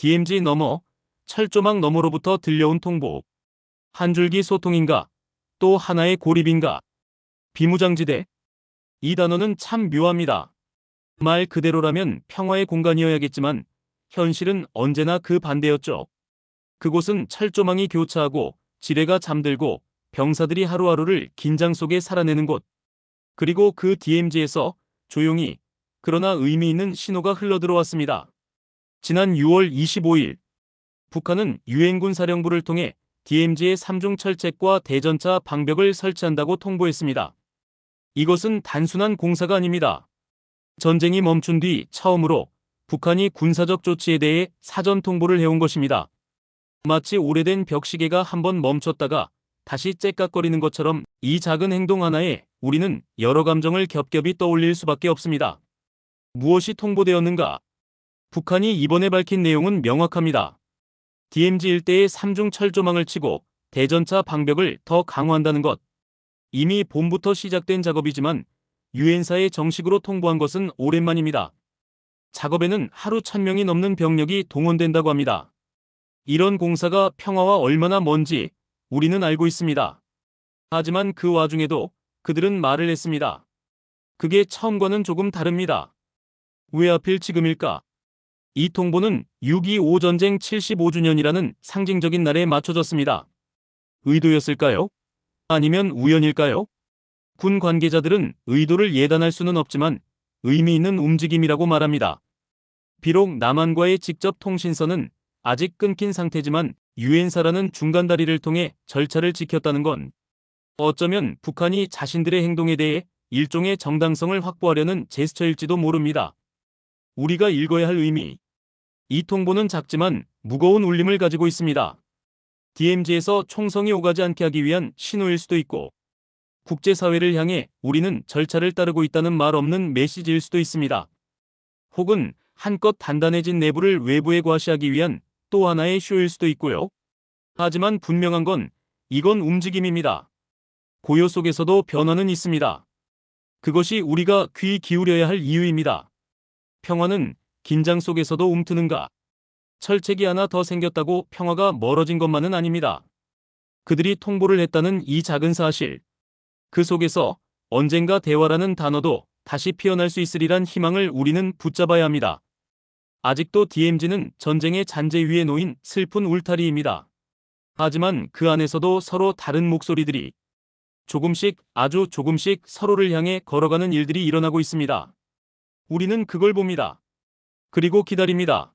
DMZ 너머, 철조망 너머로부터 들려온 통보. 한 줄기 소통인가? 또 하나의 고립인가? 비무장지대? 이 단어는 참 묘합니다. 말 그대로라면 평화의 공간이어야겠지만 현실은 언제나 그 반대였죠. 그곳은 철조망이 교차하고 지뢰가 잠들고 병사들이 하루하루를 긴장 속에 살아내는 곳. 그리고 그 DMZ에서 조용히 그러나 의미 있는 신호가 흘러들어왔습니다. 지난 6월 25일 북한은 유엔군 사령부를 통해 DMZ의 3중 철책과 대전차 방벽을 설치한다고 통보했습니다. 이것은 단순한 공사가 아닙니다. 전쟁이 멈춘 뒤 처음으로 북한이 군사적 조치에 대해 사전 통보를 해온 것입니다. 마치 오래된 벽시계가 한번 멈췄다가 다시 째깍거리는 것처럼 이 작은 행동 하나에 우리는 여러 감정을 겹겹이 떠올릴 수밖에 없습니다. 무엇이 통보되었는가? 북한이 이번에 밝힌 내용은 명확합니다. DMZ 일대에 3중 철조망을 치고 대전차 방벽을 더 강화한다는 것. 이미 봄부터 시작된 작업이지만 유엔사에 정식으로 통보한 것은 오랜만입니다. 작업에는 하루 1000명이 넘는 병력이 동원된다고 합니다. 이런 공사가 평화와 얼마나 먼지 우리는 알고 있습니다. 하지만 그 와중에도 그들은 말을 했습니다. 그게 처음과는 조금 다릅니다. 왜 하필 지금일까? 이 통보는 6.25 전쟁 75주년이라는 상징적인 날에 맞춰졌습니다. 의도였을까요? 아니면 우연일까요? 군 관계자들은 의도를 예단할 수는 없지만 의미 있는 움직임이라고 말합니다. 비록 남한과의 직접 통신선은 아직 끊긴 상태지만 유엔사라는 중간 다리를 통해 절차를 지켰다는 건 어쩌면 북한이 자신들의 행동에 대해 일종의 정당성을 확보하려는 제스처일지도 모릅니다. 우리가 읽어야 할 의미. 이 통보는 작지만 무거운 울림을 가지고 있습니다. DMZ에서 총성이 오가지 않게 하기 위한 신호일 수도 있고 국제사회를 향해 우리는 절차를 따르고 있다는 말 없는 메시지일 수도 있습니다. 혹은 한껏 단단해진 내부를 외부에 과시하기 위한 또 하나의 쇼일 수도 있고요. 하지만 분명한 건 이건 움직임입니다. 고요 속에서도 변화는 있습니다. 그것이 우리가 귀 기울여야 할 이유입니다. 평화는 긴장 속에서도 움트는가? 철책이 하나 더 생겼다고 평화가 멀어진 것만은 아닙니다. 그들이 통보를 했다는 이 작은 사실. 그 속에서 언젠가 대화라는 단어도 다시 피어날 수 있으리란 희망을 우리는 붙잡아야 합니다. 아직도 DMZ는 전쟁의 잔재 위에 놓인 슬픈 울타리입니다. 하지만 그 안에서도 서로 다른 목소리들이 조금씩 아주 조금씩 서로를 향해 걸어가는 일들이 일어나고 있습니다. 우리는 그걸 봅니다. 그리고 기다립니다.